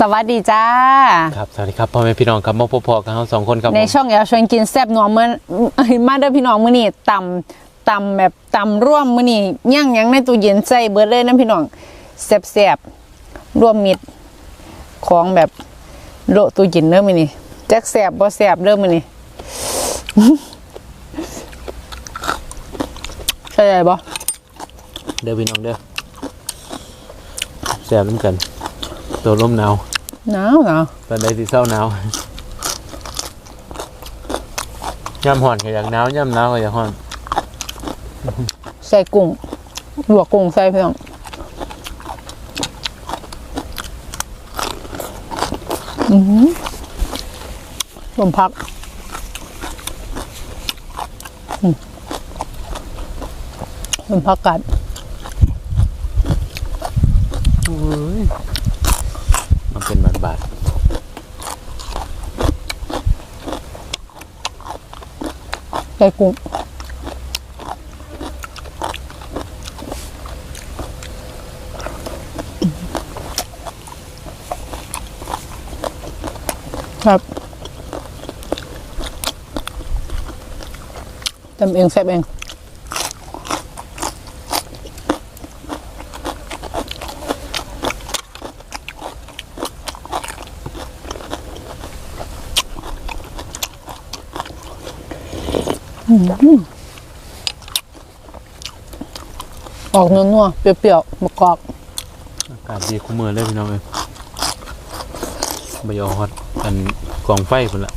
สวัสดีจ้า ครับสวัสดีครับพ่อแม่พี่น้องครับมาพบๆกันเราสองคนครับในผมช่องแอลชวนกินแซ่บนัวเมื่อเอ้ยมาเด้อพี่น้องมื้อนี้ตำตำแบบตำร่วมมื้อนี้ย่างหยังในตู้เย็นใส่เบิดเลยนะพี่น้องแซ่บๆร่วมมิตรของแบบโละตู้เย็นเด้อมื้อนี้จักแซ่บบ่แซ่บเด้อมื้อนี้ใช่บ่เด้อพี่น้องเด้อแซ่บน้ำกัน ตัวลมหนาวหนาวหนาวตอนใดที่เศร้าหนาวย่ำห่อนก็อยากหนาวย่ำหนาวก็อยากห่อน ใส่กุ้งลวกกุ้งใส่พี่น้องอือหือลมพักเป็นผักกัดมัน เป็นบาทบาทใส่กุ้งครับทำเองแซ่บเอง ออกนัวๆเปรี้ยวๆมะกอกอากาศดีคุ้มมือเลยพี่น้องเลยใบยอฮอตอันกองไฟพุ่นละ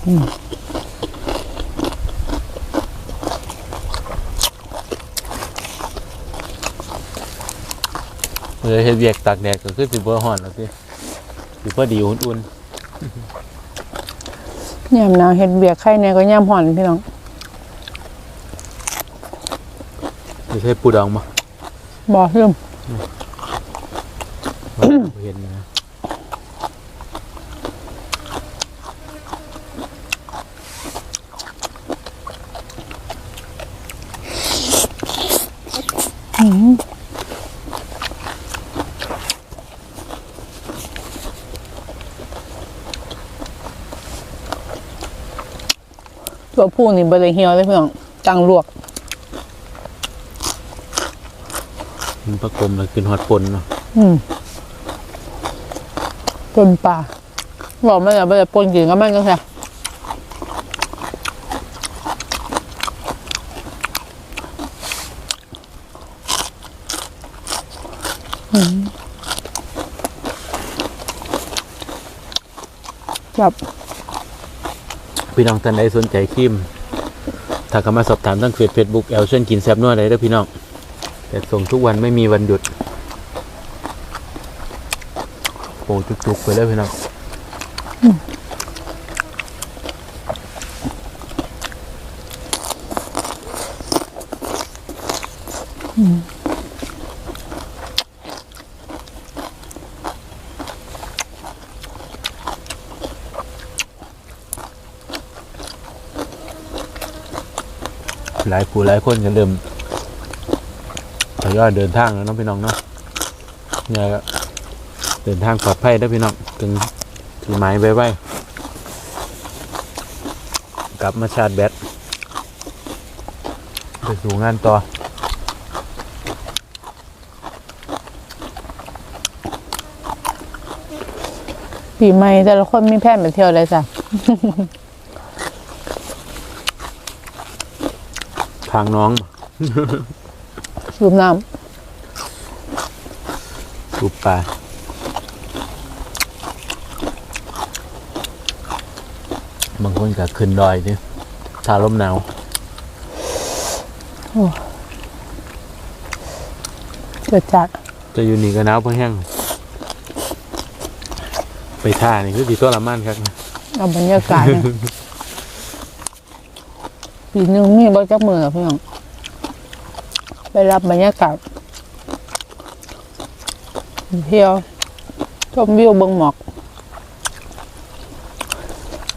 เลยเฮ็ดเวียกตากแดดก็คือสิบ่ฮ้อนแล้วสิสิพอดีอุ่นยามหนาวเห็ดเบียกไข่เนี่ยก็ยามห่อนพี่น้อง ๆสิใช้ปูดองบ่บ่ลืมบ่เห็นนะตัวผู้นี่บ่ได้เหี่ยวเลยพี่น้องจังลวก มันประกลมแล้วกินฮอดปนเนาะอืมปนปลาบอกไม่ได้บ่ได้ปนกินก็มันก็แค่อืมแบบพี่น้องท่านใดสนใจครีมถ้าก็มาสอบถามทางเฟซเฟซบุ๊กแอลเช่นกินแซบนัวได้เด้อพี่น้อง แต่ส่งทุกวันไม่มีวันหยุดโอ้จุกๆไปเลยพี่น้องหลายผู้หลายคนกันเริ่ม ทยอยเดินทางแล้วเนาะพี่น้องเนาะเนี่ยก็เดินทางปลอดภัยเด้อพี่น้องถึงถึงหมายไว้ไว้กลับมาชาร์จแบตไปสู่งานต่อปีใหม่แต่ละคนมีแผนไปเที่ยวเลยจ้ะทางน้อง สูบน้สูบปลาบางคนก็ขึ้นดอยดิทาลมหนาวำเกิดจากจะอยู่นี่ก็หนาวเพราะแห้งไปท่านี่คือสีตัวละมันครับเอาบรรยากาศเนี่ยปีหนึงมีบ่จักมือพี่น้อง ไปรับบรรยากาศเที่ยวชมวิวเบิ่งหมอก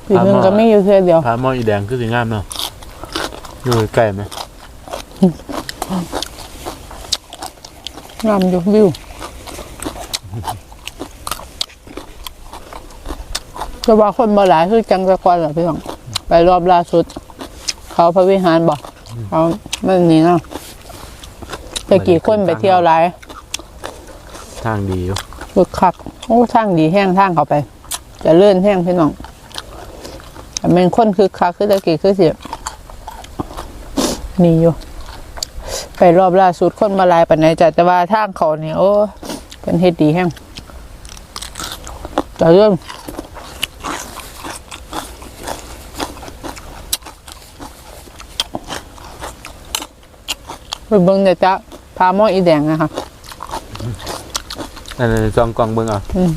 ปีหนึงก็มีอยู่เทื่อเดียวพาหม้ออีแดงคือสีงามเนาะอยู่ใกล้ไหมงามอยู่วิวก็ว่าคนบ่หลายคือจังแตะกอนเหรอพี่น้องไปรอบล่าสุด เขาพระวิหารบอกเขาไม่นี่เนาะ แต่กี่คนไปเที่ยวหลายทางดีอยู่คึกคักโอ้ทางดีแห้งทางเขาไป จะเลื่อนแห้งพี่น้องแต่เป็นคนคึกคักคือตะกี้คือเสียมีอยู่ไปรอบล่าสุดคนมาหลายปันไหนจ้ะแต่ว่าทางเขาเนี่ยโอ้เป็นเฮ็ดดีแห้งจะเริ่มไปเบิ่งเดี๋ยวจะ พาหม้ออีแดงนะคะนั่นๆซองกล่องเบิ่งเอาม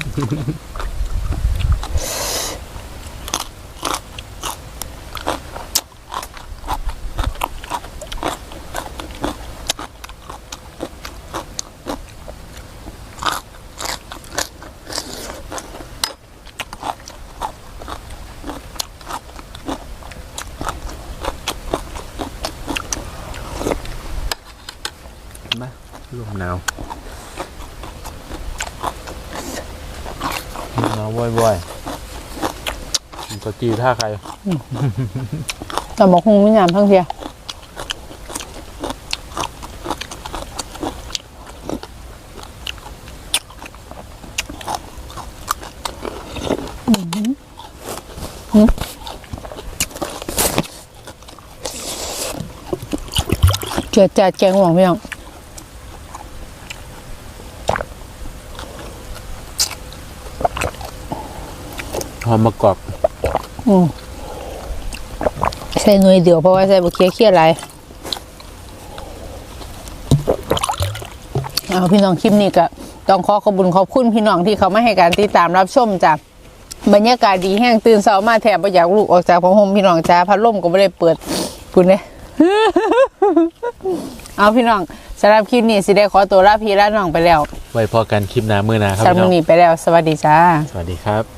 าลมหนาวลมหนาวบ่อยๆมันก็จีท่าใครแต่บอกคงไม่ยามทั้งเทียเจือจัดแกงหวังพี่น้อง หอมมะกอกอืมใส่หน่วยเดียวเพราะว่าใส่บะเคียเคียอะไรเอาพี่น้องคลิปนี้ก็ต้องขอขอบคุญขอบคุณพี่น้องที่เขามาให้การติดตามรับชมจ้ะบรรยากาศดีแห้งตื่นเช้ามาแถบบ่อยากลูกออกจากผ้าห่มพี่น้องจ้าพัดลมก็ไม่ได้เปิดปุ่นเนี่ยเอาพี่น้องสำหรับคลิปนี้สิได้ขอตัวลาพี่ลาน้องไปแล้ว ไว้พอกันคลิปหน้ามือหนาครับสำหรับพี่น้มื้อองนี้ไปแล้ว สวัสดีจ้า สวัสดีครับ